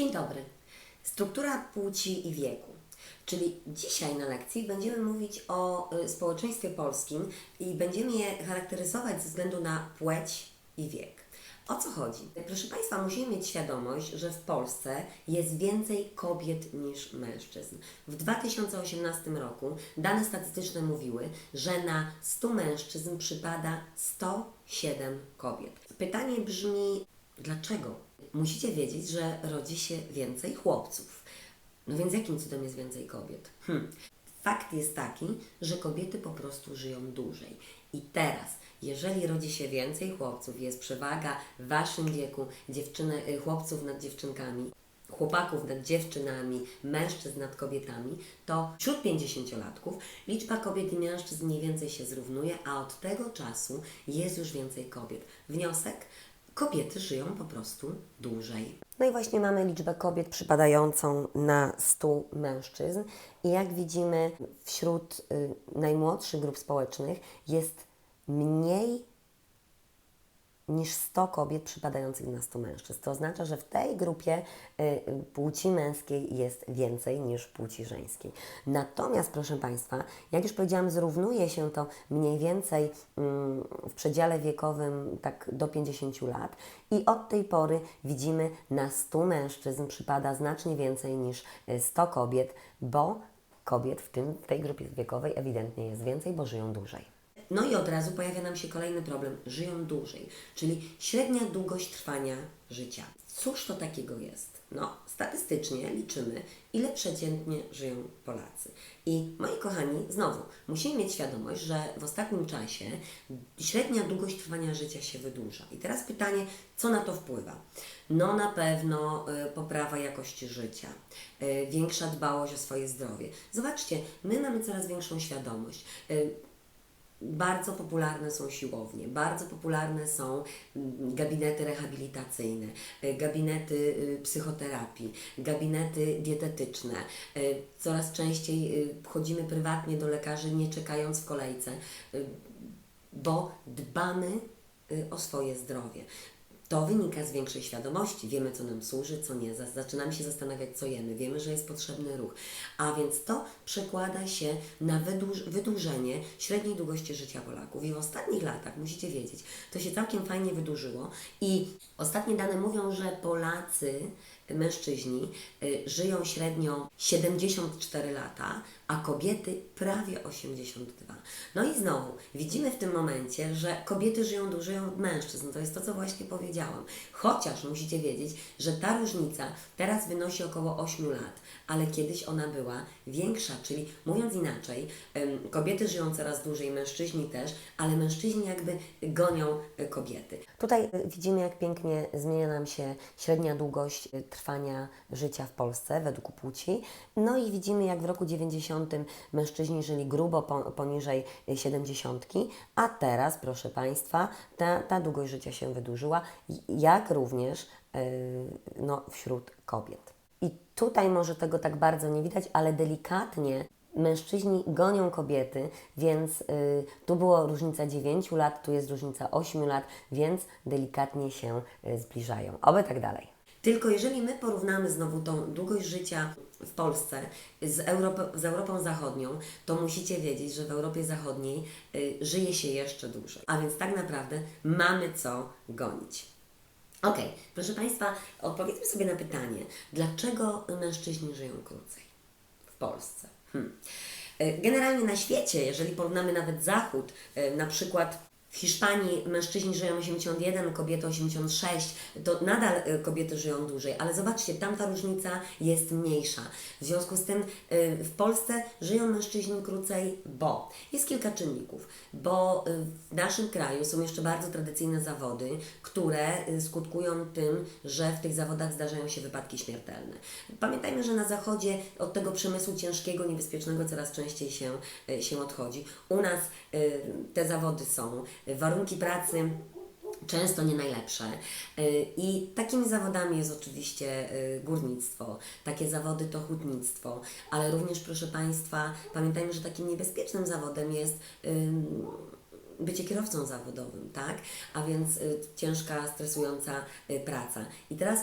Dzień dobry. Struktura płci i wieku. Czyli dzisiaj na lekcji będziemy mówić o y, społeczeństwie polskim i będziemy je charakteryzować ze względu na płeć i wiek. O co chodzi? Proszę Państwa, musimy mieć świadomość, że w Polsce jest więcej kobiet niż mężczyzn. W 2018 roku dane statystyczne mówiły, że na 100 mężczyzn przypada 107 kobiet. Pytanie brzmi, dlaczego? Musicie wiedzieć, że rodzi się więcej chłopców. No więc jakim cudem jest więcej kobiet? Hm. Fakt jest taki, że kobiety po prostu żyją dłużej. I teraz, jeżeli rodzi się więcej chłopców, jest przewaga w waszym wieku dziewczyny, y, chłopców nad dziewczynkami, chłopaków nad dziewczynami, mężczyzn nad kobietami, to wśród 50-latków liczba kobiet i mężczyzn mniej więcej się zrównuje, a od tego czasu jest już więcej kobiet. Wniosek? Kobiety żyją po prostu dłużej. No i właśnie mamy liczbę kobiet przypadającą na 100 mężczyzn i jak widzimy wśród y, najmłodszych grup społecznych jest mniej niż 100 kobiet przypadających na 100 mężczyzn. To oznacza, że w tej grupie y, y, płci męskiej jest więcej niż płci żeńskiej. Natomiast, proszę Państwa, jak już powiedziałam, zrównuje się to mniej więcej mm, w przedziale wiekowym tak do 50 lat i od tej pory widzimy na 100 mężczyzn przypada znacznie więcej niż y, 100 kobiet, bo kobiet w, tym, w tej grupie wiekowej ewidentnie jest więcej, bo żyją dłużej. No i od razu pojawia nam się kolejny problem. Żyją dłużej, czyli średnia długość trwania życia. Cóż to takiego jest? No, statystycznie liczymy, ile przeciętnie żyją Polacy. I moi kochani, znowu, musimy mieć świadomość, że w ostatnim czasie średnia długość trwania życia się wydłuża. I teraz pytanie, co na to wpływa? No na pewno y, poprawa jakości życia, y, większa dbałość o swoje zdrowie. Zobaczcie, my mamy coraz większą świadomość. Y, bardzo popularne są siłownie, bardzo popularne są mm, gabinety rehabilitacyjne, y, gabinety y, psychoterapii, gabinety dietetyczne. Y, Coraz częściej chodzimy prywatnie do lekarzy, nie czekając w kolejce, bo dbamy o swoje zdrowie. To wynika z większej świadomości. Wiemy, co nam służy, co nie. Za- Zaczynamy się zastanawiać, co jemy. Wiemy, że jest potrzebny ruch. A więc to przekłada się na wydłuż, wydłużenie średniej długości życia Polaków. I w ostatnich latach, musicie wiedzieć, to się całkiem fajnie wydłużyło. I ostatnie dane mówią, że Polacy, mężczyźni, y, żyją średnio 74 lata, a kobiety prawie 82. No i znowu widzimy w tym momencie, że kobiety żyją dłużej od mężczyzn. To jest to, co właśnie powiedziałam. Chociaż musicie wiedzieć, że ta różnica teraz wynosi około 8 lat, ale kiedyś ona była większa, czyli mówiąc inaczej, kobiety żyją coraz dłużej, mężczyźni też, ale mężczyźni jakby gonią e, kobiety. Tutaj widzimy, jak pięknie zmienia nam się średnia długość e, trwania życia w Polsce według płci. No i widzimy, jak w roku 90 mężczyźni żyli grubo po, poniżej e, 70, a teraz, proszę Państwa, ta, ta długość życia się wydłużyła, jak również e, no, wśród kobiet. I tutaj może tego tak bardzo nie widać, ale delikatnie mężczyźni gonią kobiety, więc y, tu była różnica 9 lat, tu jest różnica 8 lat, więc delikatnie się y, zbliżają. Oby tak dalej. Tylko jeżeli my porównamy znowu tą długość życia w Polsce z, Europą, z Europą Zachodnią, to musicie wiedzieć, że w Europie Zachodniej y, żyje się jeszcze dłużej. A więc tak naprawdę mamy co gonić. Okej, proszę Państwa, odpowiedzmy sobie na pytanie, dlaczego mężczyźni żyją krócej w Polsce? Hmm. Generalnie na świecie, jeżeli porównamy nawet Zachód, e, na przykład w Hiszpanii mężczyźni żyją 81, kobiety 86, to nadal e, kobiety żyją dłużej, ale zobaczcie, tam ta różnica jest mniejsza. W związku z tym e, w Polsce żyją mężczyźni krócej, bo jest kilka czynników, bo e, w naszym kraju są jeszcze bardzo tradycyjne zawody, które skutkują tym, że w tych zawodach zdarzają się wypadki śmiertelne. Pamiętajmy, że na zachodzie od tego przemysłu ciężkiego, niebezpiecznego coraz częściej się, się odchodzi. U nas te zawody są, warunki pracy często nie najlepsze. Y, I takimi zawodami jest oczywiście y, górnictwo, takie zawody to hutnictwo, ale również, proszę Państwa, pamiętajmy, że takim niebezpiecznym zawodem jest bycie kierowcą zawodowym, tak? A więc y, ciężka, stresująca praca. I teraz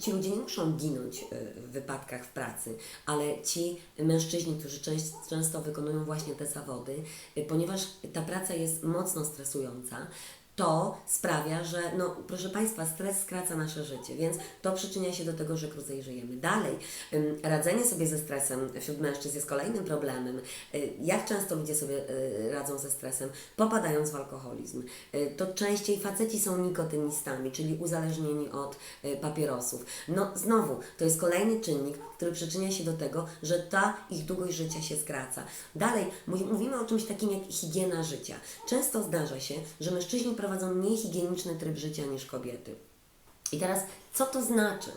ci ludzie nie muszą ginąć y, w wypadkach w pracy, ale ci mężczyźni, którzy często wykonują właśnie te zawody, y, ponieważ ta praca jest mocno stresująca, to sprawia, że, no, proszę Państwa, stres skraca nasze życie, więc to przyczynia się do tego, że krócej żyjemy. Dalej, radzenie sobie ze stresem wśród mężczyzn jest kolejnym problemem. Y, Jak często ludzie sobie y, radzą ze stresem? Popadając w alkoholizm. Y, To częściej faceci są nikotynistami, czyli uzależnieni od papierosów. No, znowu, to jest kolejny czynnik, który przyczynia się do tego, że ta ich długość życia się skraca. Dalej, mów- mówimy o czymś takim jak higiena życia. Często zdarza się, że mężczyźni prowadzą mniej higieniczny tryb życia niż kobiety. I teraz, co to znaczy?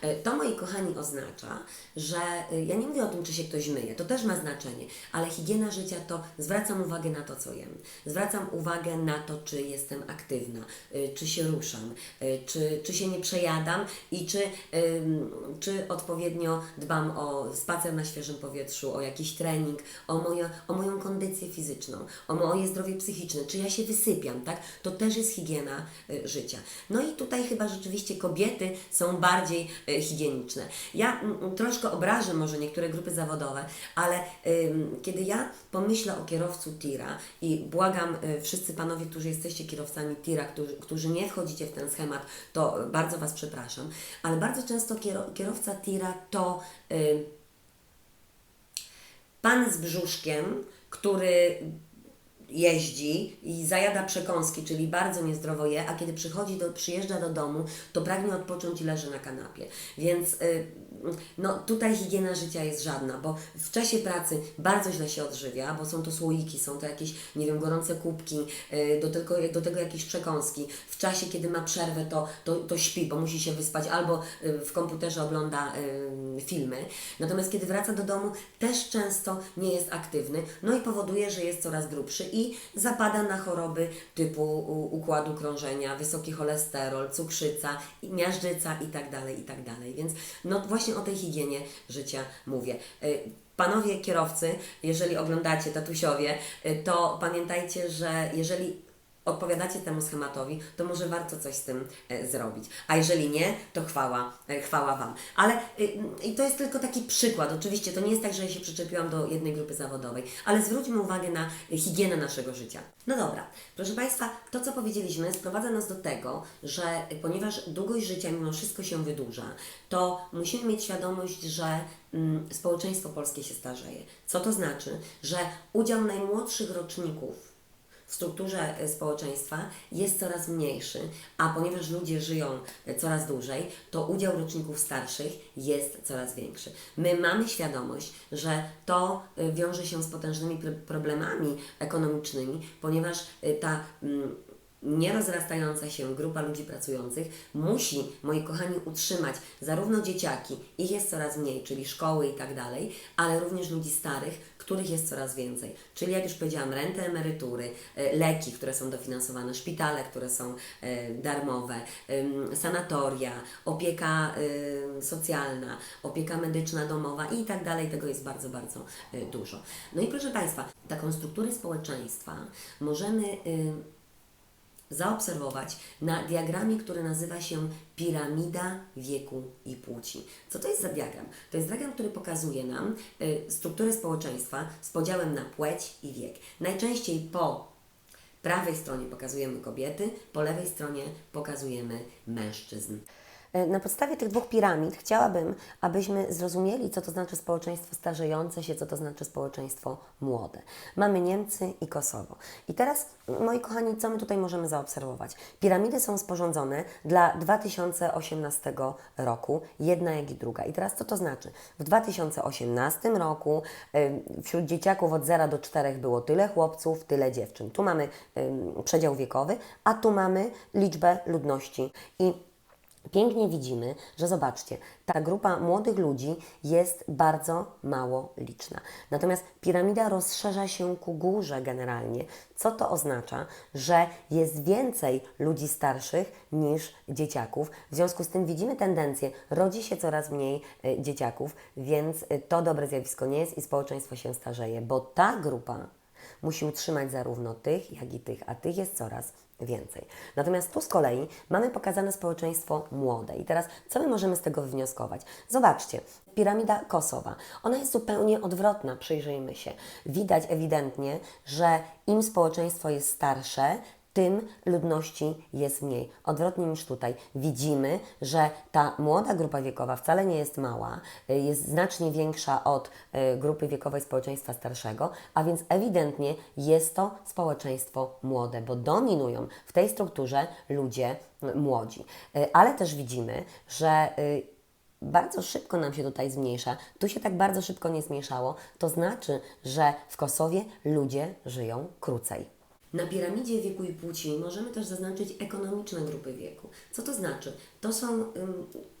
E, To, moi kochani, oznacza, że e, ja nie mówię o tym, czy się ktoś myje, to też ma znaczenie, ale higiena życia to zwracam uwagę na to, co jem. Zwracam uwagę na to, czy jestem aktywna, e, czy się ruszam, czy, czy się nie przejadam i czy, czy odpowiednio dbam o spacer na świeżym powietrzu, o jakiś trening, o, moje, o moją kondycję fizyczną, o moje zdrowie psychiczne, czy ja się wysypiam, tak? To też jest higiena życia. No i tutaj chyba rzeczywiście kobiety są bardziej y, higieniczne. Ja troszkę obrażę może niektóre grupy zawodowe, ale kiedy ja pomyślę o kierowcu tira i błagam y, wszyscy panowie, którzy jesteście kierowcami tira, którzy, którzy nie wchodzicie w ten schemat, to bardzo Was przepraszam, ale bardzo często kiero- kierowca tira to pan z brzuszkiem, który jeździ i zajada przekąski, czyli bardzo niezdrowo je, a kiedy przychodzi do, przyjeżdża do domu, to pragnie odpocząć i leży na kanapie. Więc y, no, tutaj higiena życia jest żadna, bo w czasie pracy bardzo źle się odżywia, bo są to słoiki, są to jakieś, nie wiem, gorące kubki, y, do, tego, do tego jakieś przekąski. W czasie, kiedy ma przerwę, to, to, to śpi, bo musi się wyspać, albo y, w komputerze ogląda y, filmy. Natomiast kiedy wraca do domu, też często nie jest aktywny, no i powoduje, że jest coraz grubszy i zapada na choroby typu układu krążenia, wysoki cholesterol, cukrzyca, miażdżyca i tak dalej, i tak. Więc no właśnie o tej higienie życia mówię. Y, Panowie kierowcy, jeżeli oglądacie tatusiowie, y, to pamiętajcie, że jeżeli odpowiadacie temu schematowi, to może warto coś z tym e, zrobić. A jeżeli nie, to chwała, e, chwała Wam. Ale y, i to jest tylko taki przykład. Oczywiście to nie jest tak, że ja się przyczepiłam do jednej grupy zawodowej, ale zwróćmy uwagę na y, higienę naszego życia. No dobra, proszę Państwa, to co powiedzieliśmy sprowadza nas do tego, że y, ponieważ długość życia mimo wszystko się wydłuża, to musimy mieć świadomość, że mm, społeczeństwo polskie się starzeje. Co to znaczy? Że udział najmłodszych roczników w strukturze e, społeczeństwa jest coraz mniejszy, a ponieważ ludzie żyją e, coraz dłużej, to udział roczników starszych jest coraz większy. My mamy świadomość, że to e, wiąże się z potężnymi pr- problemami ekonomicznymi, ponieważ ta mm, nierozrastająca się grupa ludzi pracujących musi, moi kochani, utrzymać zarówno dzieciaki, ich jest coraz mniej, czyli szkoły i tak dalej, ale również ludzi starych, których jest coraz więcej. Czyli jak już powiedziałam, renty emerytury, e, leki, które są dofinansowane, szpitale, które są e, darmowe, sanatoria, opieka socjalna, opieka medyczna domowa i tak dalej. Tego jest bardzo, bardzo y, dużo. No i proszę Państwa, taką strukturę społeczeństwa możemy zaobserwować na diagramie, który nazywa się piramida wieku i płci. Co to jest za diagram? To jest diagram, który pokazuje nam y, strukturę społeczeństwa z podziałem na płeć i wiek. Najczęściej po prawej stronie pokazujemy kobiety, po lewej stronie pokazujemy mężczyzn. E, Na podstawie tych dwóch piramid chciałabym, abyśmy zrozumieli, co to znaczy społeczeństwo starzejące się, co to znaczy społeczeństwo młode. Mamy Niemcy i Kosowo. I teraz, moi kochani, co my tutaj możemy zaobserwować? Piramidy są sporządzone dla 2018 roku, jedna jak i druga. I teraz co to znaczy? W 2018 roku wśród dzieciaków od 0 do 4 było tyle chłopców, tyle dziewczyn. Tu mamy przedział wiekowy, a tu mamy liczbę ludności. I Pięknie widzimy, że zobaczcie, ta grupa młodych ludzi jest bardzo mało liczna. Natomiast piramida rozszerza się ku górze generalnie. Co to oznacza? Że jest więcej ludzi starszych niż dzieciaków. W związku z tym widzimy tendencję, rodzi się coraz mniej y, dzieciaków, więc y, to dobre zjawisko nie jest i społeczeństwo się starzeje, bo ta grupa musi utrzymać zarówno tych, jak i tych, a tych jest coraz więcej. Natomiast tu z kolei mamy pokazane społeczeństwo młode. I teraz co my możemy z tego wywnioskować? Zobaczcie, piramida kosowa. Ona jest zupełnie odwrotna, przyjrzyjmy się. Widać ewidentnie, że im społeczeństwo jest starsze, tym ludności jest mniej. Odwrotnie niż tutaj. Widzimy, że ta młoda grupa wiekowa wcale nie jest mała, y, jest znacznie większa od y, grupy wiekowej społeczeństwa starszego, a więc ewidentnie jest to społeczeństwo młode, bo dominują w tej strukturze ludzie młodzi. Y, Ale też widzimy, że bardzo szybko nam się tutaj zmniejsza. Tu się tak bardzo szybko nie zmniejszało. To znaczy, że w Kosowie ludzie żyją krócej. Na piramidzie wieku i płci możemy też zaznaczyć ekonomiczne grupy wieku. Co to znaczy? To są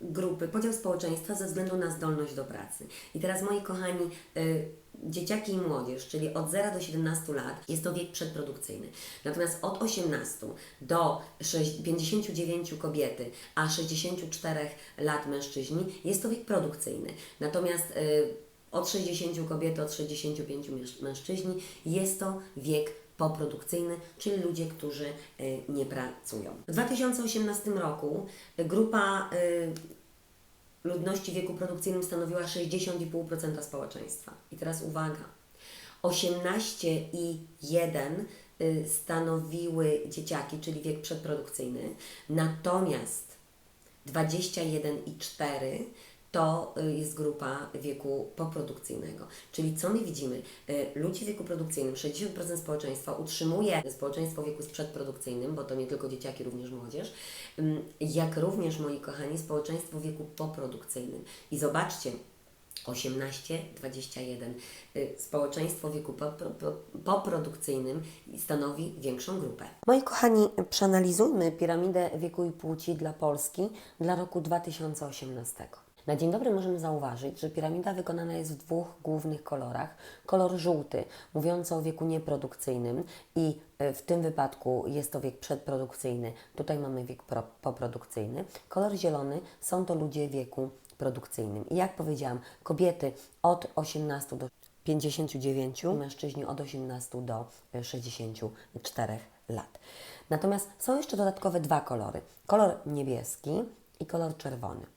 grupy, podział społeczeństwa ze względu na zdolność do pracy. I teraz moi kochani, y, dzieciaki i młodzież, czyli od 0 do 17 lat, jest to wiek przedprodukcyjny. Natomiast od 18 do sześć- 59 kobiety, a 64 lat mężczyźni, jest to wiek produkcyjny. Natomiast y, od 60 kobiety, od 65 męż- mężczyźni jest to wiek poprodukcyjny, czyli ludzie, którzy y, nie pracują. W 2018 roku grupa y, ludności w wieku produkcyjnym stanowiła 60,5% społeczeństwa. I teraz uwaga. 18 i 1 y, stanowiły dzieciaki, czyli wiek przedprodukcyjny, natomiast 21 i 4 to y, jest grupa wieku poprodukcyjnego. Czyli co my widzimy? Y, Ludzi w wieku produkcyjnym, 60% społeczeństwa utrzymuje społeczeństwo w wieku przedprodukcyjnym, bo to nie tylko dzieciaki, również młodzież, Ym, jak również, moi kochani, społeczeństwo w wieku poprodukcyjnym. I zobaczcie, 18, 21. Y, Społeczeństwo wieku popro- po- poprodukcyjnym stanowi większą grupę. Moi kochani, przeanalizujmy piramidę wieku i płci dla Polski dla roku 2018. Na dzień dobry możemy zauważyć, że piramida wykonana jest w dwóch głównych kolorach. Kolor żółty, mówiący o wieku nieprodukcyjnym i e, w tym wypadku jest to wiek przedprodukcyjny. Tutaj mamy wiek pro, poprodukcyjny. Kolor zielony są to ludzie wieku produkcyjnym. I jak powiedziałam, kobiety od 18 do 59, mężczyźni od 18 do e, 64 lat. Natomiast są jeszcze dodatkowe dwa kolory. Kolor niebieski i kolor czerwony.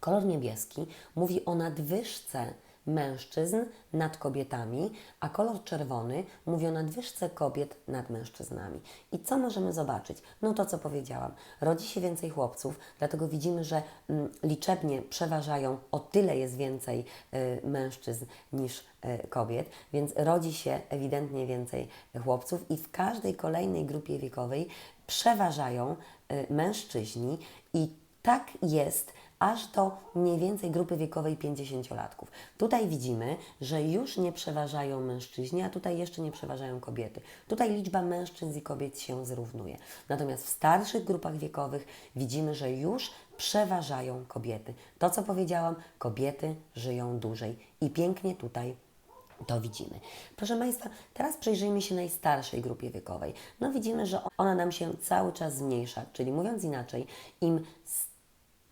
Kolor niebieski mówi o nadwyżce mężczyzn nad kobietami, a kolor czerwony mówi o nadwyżce kobiet nad mężczyznami. I co możemy zobaczyć? No to, co powiedziałam. Rodzi się więcej chłopców, dlatego widzimy, że mm, liczebnie przeważają, o tyle jest więcej y, mężczyzn niż y, kobiet, więc rodzi się ewidentnie więcej chłopców i w każdej kolejnej grupie wiekowej przeważają y, mężczyźni i tak jest aż do mniej więcej grupy wiekowej 50-latków. Tutaj widzimy, że już nie przeważają mężczyźni, a tutaj jeszcze nie przeważają kobiety. Tutaj liczba mężczyzn i kobiet się zrównuje. Natomiast w starszych grupach wiekowych widzimy, że już przeważają kobiety. To, co powiedziałam, kobiety żyją dłużej i pięknie tutaj to widzimy. Proszę Państwa, teraz przyjrzyjmy się najstarszej grupie wiekowej. No widzimy, że ona nam się cały czas zmniejsza, czyli mówiąc inaczej, im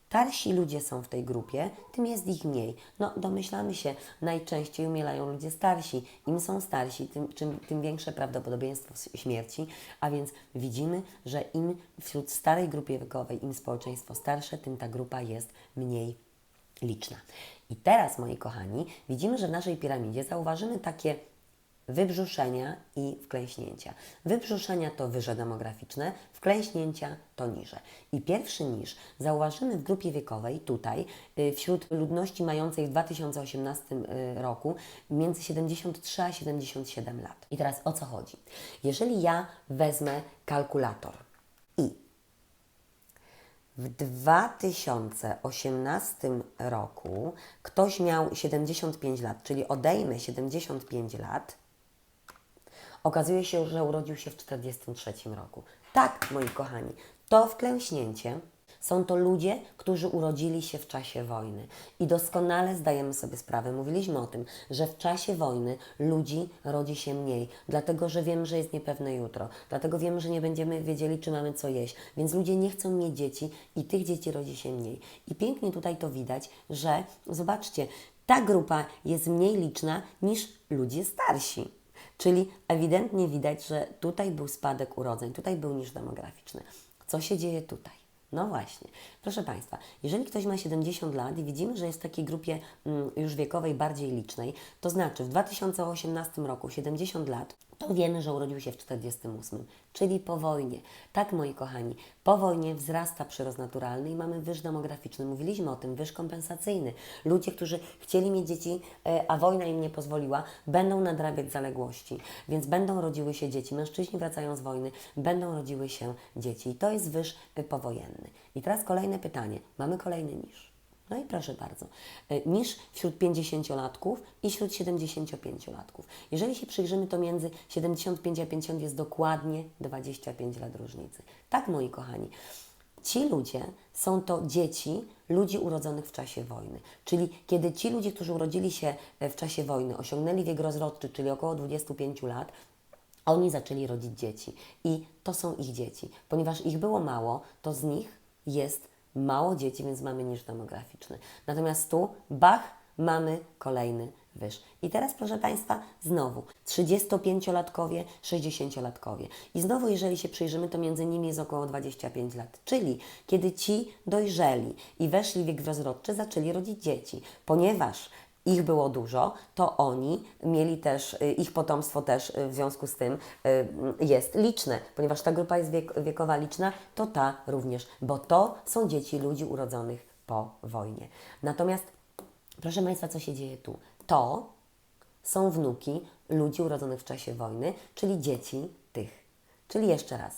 starsi ludzie są w tej grupie, tym jest ich mniej. No domyślamy się, najczęściej umierają ludzie starsi. Im są starsi, tym, czym, tym większe prawdopodobieństwo śmierci, a więc widzimy, że im wśród starej grupy wiekowej, im społeczeństwo starsze, tym ta grupa jest mniej liczna. I teraz, moi kochani, widzimy, że w naszej piramidzie zauważymy takie wybrzuszenia i wklęśnięcia. Wybrzuszenia to wyże demograficzne, wklęśnięcia to niże. I pierwszy niż zauważymy w grupie wiekowej tutaj, y, wśród ludności mającej w 2018 y, roku między 73 a 77 lat. I teraz o co chodzi? Jeżeli ja wezmę kalkulator i w 2018 roku ktoś miał 75 lat, czyli odejmę 75 lat, okazuje się, że urodził się w 43 roku. Tak, moi kochani, to wklęśnięcie są to ludzie, którzy urodzili się w czasie wojny. I doskonale zdajemy sobie sprawę, mówiliśmy o tym, że w czasie wojny ludzi rodzi się mniej, dlatego że wiemy, że jest niepewne jutro, dlatego wiemy, że nie będziemy wiedzieli, czy mamy co jeść, więc ludzie nie chcą mieć dzieci i tych dzieci rodzi się mniej. I pięknie tutaj to widać, że zobaczcie, ta grupa jest mniej liczna niż ludzie starsi. Czyli ewidentnie widać, że tutaj był spadek urodzeń, tutaj był niż demograficzny. Co się dzieje tutaj? No właśnie. Proszę Państwa, jeżeli ktoś ma 70 lat i widzimy, że jest w takiej grupie mm, już wiekowej bardziej licznej, to znaczy w 2018 roku 70 lat, to wiemy, że urodził się w 48, czyli po wojnie. Tak, moi kochani, po wojnie wzrasta przyrost naturalny i mamy wyż demograficzny. Mówiliśmy o tym, wyż kompensacyjny. Ludzie, którzy chcieli mieć dzieci, e, a wojna im nie pozwoliła, będą nadrabiać zaległości, więc będą rodziły się dzieci. Mężczyźni wracają z wojny, będą rodziły się dzieci. I to jest wyż powojenny. I teraz kolejne pytanie. Mamy kolejny niż. No i proszę bardzo, y, niż wśród 50-latków i wśród 75-latków. Jeżeli się przyjrzymy, to między 75 a 50 jest dokładnie 25 lat różnicy. Tak, moi kochani, ci ludzie są to dzieci ludzi urodzonych w czasie wojny. Czyli kiedy ci ludzie, którzy urodzili się e, w czasie wojny, osiągnęli wiek rozrodczy, czyli około 25 lat, oni zaczęli rodzić dzieci. I to są ich dzieci. Ponieważ ich było mało, to z nich jest mało dzieci, więc mamy niż demograficzny. Natomiast tu, bach, mamy kolejny wyż. I teraz, proszę Państwa, znowu 35-latkowie, 60-latkowie. I znowu, jeżeli się przyjrzymy, to między nimi jest około 25 lat. Czyli kiedy ci dojrzeli i weszli w wiek rozrodczy, zaczęli rodzić dzieci. Ponieważ ich było dużo, to oni mieli też, y, ich potomstwo też y, w związku z tym y, jest liczne, ponieważ ta grupa jest wiek, wiekowa liczna, to ta również, bo to są dzieci ludzi urodzonych po wojnie. Natomiast, proszę Państwa, co się dzieje tu? To są wnuki ludzi urodzonych w czasie wojny, czyli dzieci tych. Czyli jeszcze raz,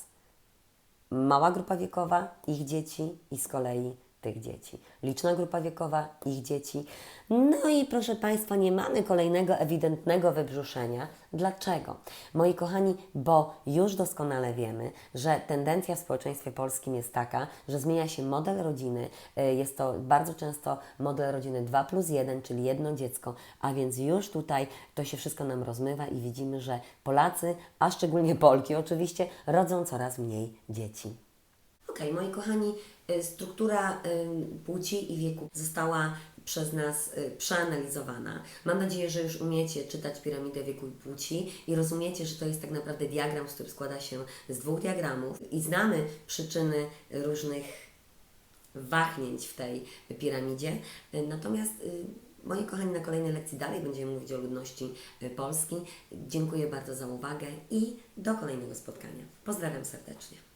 mała grupa wiekowa, ich dzieci i z kolei tych dzieci. Liczna grupa wiekowa, ich dzieci. No i proszę Państwa, nie mamy kolejnego ewidentnego wybrzuszenia. Dlaczego? Moi kochani, bo już doskonale wiemy, że tendencja w społeczeństwie polskim jest taka, że zmienia się model rodziny. Y, Jest to bardzo często model rodziny 2 plus 1, czyli jedno dziecko, a więc już tutaj to się wszystko nam rozmywa i widzimy, że Polacy, a szczególnie Polki oczywiście, rodzą coraz mniej dzieci. Moi kochani, y, struktura y, płci i wieku została przez nas y, przeanalizowana. Mam nadzieję, że już umiecie czytać piramidę wieku i płci i rozumiecie, że to jest tak naprawdę diagram, który składa się z dwóch diagramów i znamy przyczyny różnych wahnięć w tej piramidzie. Natomiast moi kochani, na kolejnej lekcji dalej będziemy mówić o ludności Polski. Dziękuję bardzo za uwagę i do kolejnego spotkania. Pozdrawiam serdecznie.